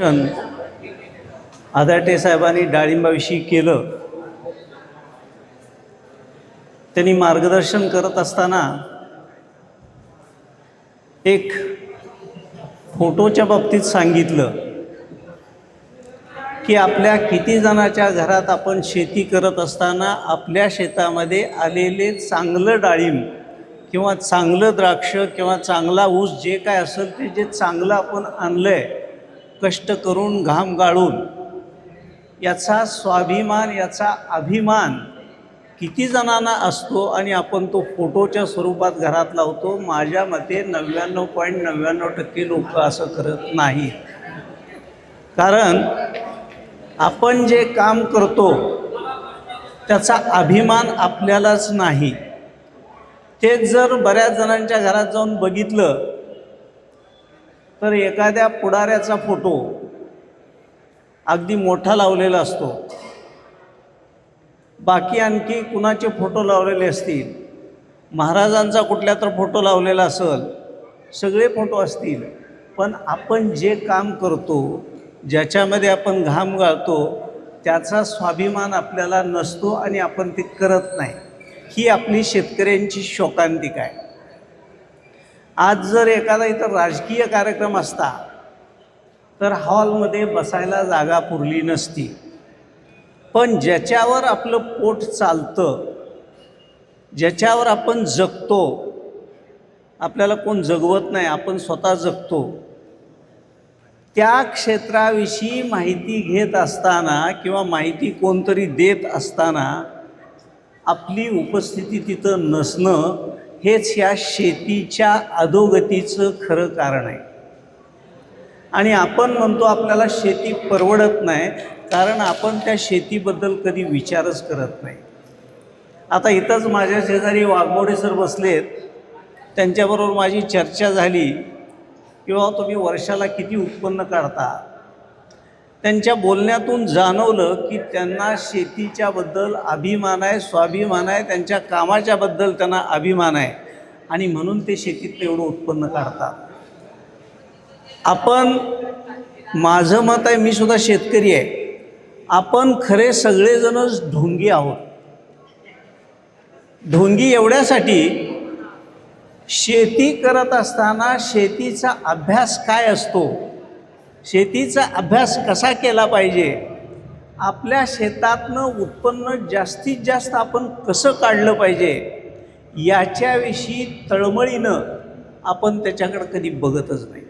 शन आदाटे साहेबांनी डाळिंबाविषयी केलं. त्यांनी मार्गदर्शन करत असताना एक फोटोच्या बाबतीत सांगितलं की आपल्या किती जणाच्या घरात आपण शेती करत असताना आपल्या शेतामध्ये आलेले चांगलं डाळिंब किंवा चांगलं द्राक्ष किंवा चांगला ऊस जे काय असेल ते जे चांगलं आपण आणलं आहे कष्ट करून घाम गाळून याचा स्वाभिमान याचा अभिमान किती जणांना असतो आणि आपण तो फोटोच्या स्वरूपात घरात लावतो माझ्या मते नव्याण्णव पॉईंट नव्याण्णव टक्के लोक असं करत नाही कारण आपण जे काम करतो त्याचा अभिमान आपल्यालाच नाही. तेच जर बऱ्याच जणांच्या घरात जाऊन बघितलं तर एखाद्या पुढाऱ्याचा फोटो अगदी मोठा लावलेला असतो. बाकी आणखी कुणाचे फोटो लावलेले असतील महाराजांचा कुठल्या तर फोटो लावलेला असेल सगळे फोटो असतील. पण आपण जे काम करतो ज्याच्यामध्ये आपण घाम गाळतो त्याचा स्वाभिमान आपल्याला नसतो आणि आपण ते करत नाही. ही आपली शेतकऱ्यांची शोकांतिका आहे. आज जर एखादा इथं राजकीय कार्यक्रम असता तर हॉलमध्ये बसायला जागा पुरली नसती. पण ज्याच्यावर आपलं पोट चालतं ज्याच्यावर आपण जगतो आपल्याला कोण जगवत नाही आपण स्वतः जगतो. त्या क्षेत्राविषयी माहिती घेत असताना किंवा माहिती कोणतरी देत असताना आपली उपस्थिती तिथं नसणं हेच या शेतीच्या अधोगतीचं खरं कारण आहे. आणि आपण म्हणतो आपल्याला शेती परवडत नाही कारण आपण त्या शेतीबद्दल कधी विचारच करत नाही. आता इथंच माझ्या शेजारी वाघमोडे सर बसलेत. त्यांच्याबरोबर माझी चर्चा झाली. किंवा तुम्ही वर्षाला किती उत्पन्न काढता? त्यांच्या बोलण्यातून जाणवलं की त्यांना शेतीच्याबद्दल अभिमान आहे स्वाभिमान आहे त्यांच्या कामाच्याबद्दल त्यांना अभिमान आहे. आणि म्हणून ते शेतीतलं एवढं उत्पन्न काढतात. आपण माझं मत आहे मी सुद्धा शेतकरी आहे. आपण खरे सगळेजणच ढोंगी आहोत. ढोंगी एवढ्यासाठी शेती करत असताना शेतीचा अभ्यास काय असतो? शेतीचा अभ्यास कसा केला पाहिजे? आपल्या शेतातनं उत्पन्न जास्तीत जास्त आपण कसं काढलं पाहिजे? याच्याविषयी तळमळीनं आपण त्याच्याकडं कधी बघतच नाही.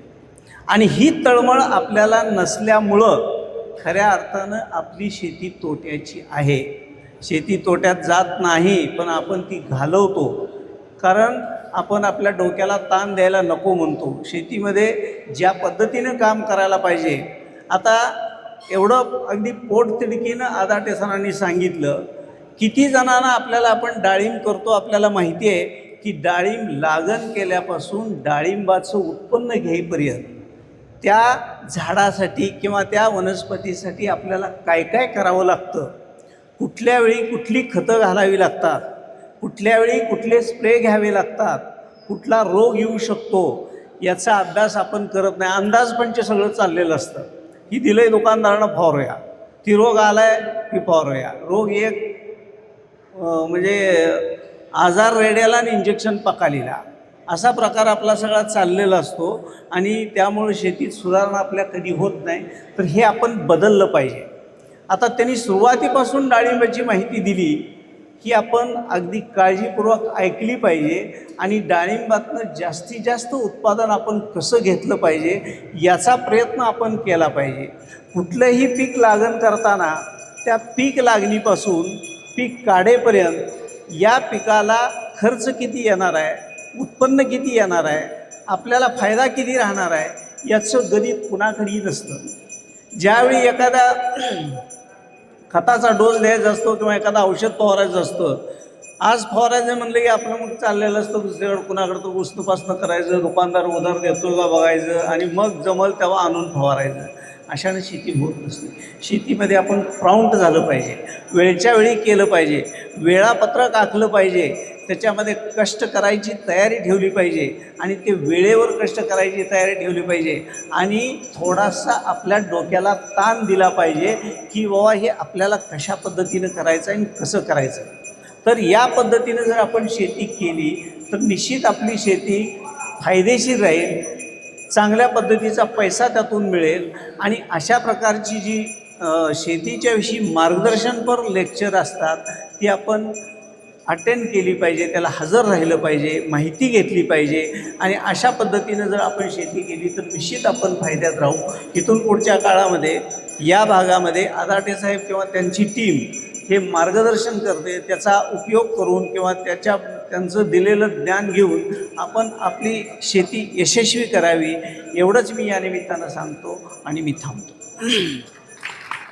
आणि ही तळमळ आपल्याला नसल्यामुळं खऱ्या अर्थानं आपली शेती तोट्याची आहे. शेती तोट्यात जात नाही पण आपण ती घालवतो. कारण आपण आपल्या डोक्याला ताण द्यायला नको म्हणतो. शेतीमध्ये ज्या पद्धतीनं काम करायला पाहिजे आता एवढं अगदी पोटतिडकीनं आदाटे सरांनी सांगितलं किती जणांना आपल्याला आपण डाळिंब करतो आपल्याला माहिती आहे की डाळिंब लागण केल्यापासून डाळिंबाचं उत्पन्न घेईपर्यंत त्या झाडासाठी किंवा त्या वनस्पतीसाठी आपल्याला काय काय करावं लागतं? कुठल्या वेळी कुठली खतं घालावी लागतात? कुठल्या वेळी कुठले स्प्रे घ्यावे लागतात कुठला रोग येऊ शकतो याचा अभ्यास आपण करत नाही. अंदाजपंच सगळं चाललेलं असतं. ही दिलंय दुकानदारांना फवारूया ती रोग आलाय की फवारूया रोग एक म्हणजे आजार रेड्याला आणि इंजेक्शन पकालीला. असा प्रकार आपला सगळा चाललेला असतो आणि त्यामुळे शेतीत सुधारणा आपल्या कधी होत नाही तर हे आपण बदललं पाहिजे. आता त्यांनी सुरुवातीपासून डाळिंबाची माहिती दिली की आपण अगदी काळजीपूर्वक ऐकली पाहिजे आणि डाळिंबातनं जास्तीत जास्त उत्पादन आपण कसं घेतलं पाहिजे याचा प्रयत्न आपण केला पाहिजे. कुठलंही पीक लागण करताना त्या पीक लागणीपासून पीक काढेपर्यंत या पिकाला खर्च किती येणार आहे उत्पन्न किती येणार आहे आपल्याला फायदा किती राहणार आहे याचं गणित कुणाकडेही नसतं. ज्यावेळी एखादा खताचा डोस द्यायचा असतो किंवा एखादा औषध फवारायचं असतं. आज फवारायचं म्हणलं की आपलं मग चाललेलं असतं दुसरीकडं कुणाकडं तर उस्तुपासनं करायचं दुकानदार उधार देतो का बघायचं आणि मग जमल तेव्हा आणून फवारायचं. अशाने शेती होत नसते. शेतीमध्ये आपण प्राऊंट झालं पाहिजे. वेळच्या वेळी केलं पाहिजे. वेळापत्रक आखलं पाहिजे. त्याच्यामध्ये कष्ट करायची तयारी ठेवली पाहिजे आणि ते वेळेवर कष्ट करायची तयारी ठेवली पाहिजे. आणि थोडासा आपल्या डोक्याला ताण दिला पाहिजे की बाबा हे आपल्याला कशा पद्धतीनं करायचं आणि कसं करायचं. तर या पद्धतीनं जर आपण शेती केली तर निश्चित आपली शेती फायदेशीर राहील चांगल्या पद्धतीचा पैसा त्यातून मिळेल आणि अशा प्रकारची जी शेतीच्याविषयी मार्गदर्शनपर लेक्चर असतात ती आपण अटेंड केली पाहिजे त्याला हजर राहिलं पाहिजे माहिती घेतली पाहिजे आणि अशा पद्धतीनं जर आपण शेती केली तर निश्चित आपण फायद्यात राहू. इथून पुढच्या काळामध्ये या भागामध्ये आदाटे साहेब किंवा त्यांची टीम हे मार्गदर्शन करते त्याचा उपयोग करून किंवा त्याच्या त्यांचं दिलेलं ज्ञान घेऊन आपण आपली शेती यशस्वी करावी एवढंच मी या निमित्तानं सांगतो आणि मी थांबतो.